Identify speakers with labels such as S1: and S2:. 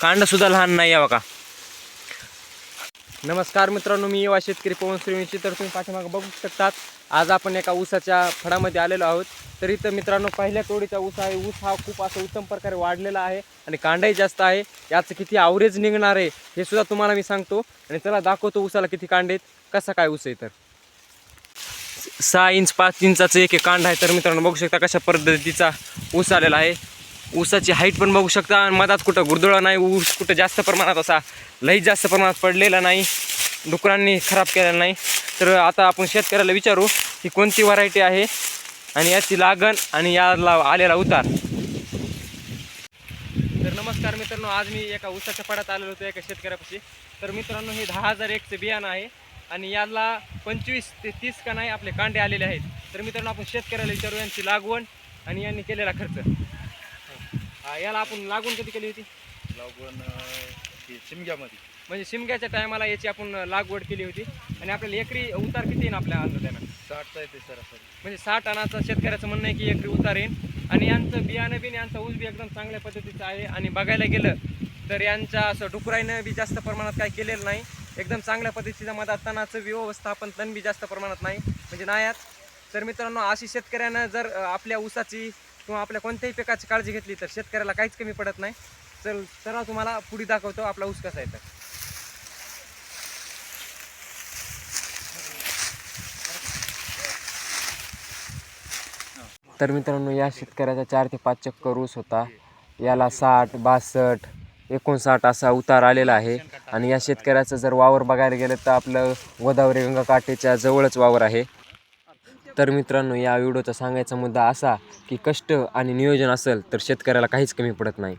S1: कांडसुद्धा लहान नाही आहे बघा. नमस्कार मित्रांनो मी युवा शेतकरी पवन श्रीवंशी तर तुम्ही पाठीमागं बघू शकतात आज आपण एका ऊसाच्या फळामध्ये आलेलो आहोत. तर इथं मित्रांनो पहिल्या तोडीचा ऊस आहे. ऊस हा खूप असं उत्तम प्रकारे वाढलेला आहे आणि कांडाही जास्त आहे. याचं किती आवरेज निघणार आहे हे सुद्धा तुम्हाला मी सांगतो. आणि त्याला दाखवतो ऊसाला किती कांड आहेत. कसा काय ऊस आहे तर? सहा इंच पाच इंचाचं एक एक कांड आहे. तर मित्रांनो बघू शकता कशा पद्धतीचा ऊस आलेला आहे. ऊसाची हाईट पण बघू शकता. आणि मधात कुठं गुरदुळा नाही ऊस कुठं जास्त प्रमाणात असा लई जास्त प्रमाणात पडलेला नाही डुकरांनी खराब केलेला नाही. तर आता आपण शेतकऱ्याला विचारू की कोणती व्हरायटी आहे आणि याची लागण आणि याला आलेला उतार. तर नमस्कार मित्रांनो आज मी एका ऊसाच्या पडात आलेलो होतो एका शेतकऱ्यापाशी. तर मित्रांनो हे दहा हजार एकचं बियाणं आहे आणि याला पंचवीस ते तीस का नाही आपले कांडे आलेले आहेत. तर मित्रांनो आपण शेतकऱ्याला विचारू यांची लागवण आणि यांनी केलेला खर्च. हा, याला आपण लागवण कधी केली होती?
S2: लागवण शिमग्यामध्ये.
S1: म्हणजे शिमग्याच्या टायमाला याची आपण लागवड केली होती. आणि आपल्याला एकरी उतार किती येईन आपल्या अंदाजानं?
S2: साठचा येते सरासरी.
S1: म्हणजे साठ आणाचं शेतकऱ्याचं म्हणणं आहे की एकरी उतार येईल आणि यांचं बियाणं बी यांचा ऊस बी एकदम चांगल्या पद्धतीचं आहे. आणि बघायला गेलं तर यांच्या असं डुकराईनं बी जास्त प्रमाणात काय केलेलं नाही. एकदम चांगल्या पद्धतीचं मधात तणाचं व्यवस्थापन तण बी जास्त प्रमाणात नाही. म्हणजे नायात तर मित्रांनो अशी शेतकऱ्यानं जर अं, आपल्या ऊसाची किंवा आपल्या कोणत्याही पिकाची काळजी घेतली तर शेतकऱ्याला काहीच कमी पडत नाही. तर सर्व तुम्हाला पुढे दाखवतो आपला ऊस कसा आहे तर. तर मित्रांनो या शेतकऱ्याचा चार ते पाच चक्कर ऊस होता. याला साठ बासष्ट एकोणसाठ असा उतार आलेला आहे. आणि या शेतकऱ्याचं जर वावर बघायला गेलं तर आपलं गोदावरी गंगा काठेच्या जवळच वावर आहे. तर मित्रांनो या व्हिडिओचा सांगायचा मुद्दा असा की कष्ट आणि नियोजन असेल तर शेतकऱ्याला काहीच कमी पडत नाही.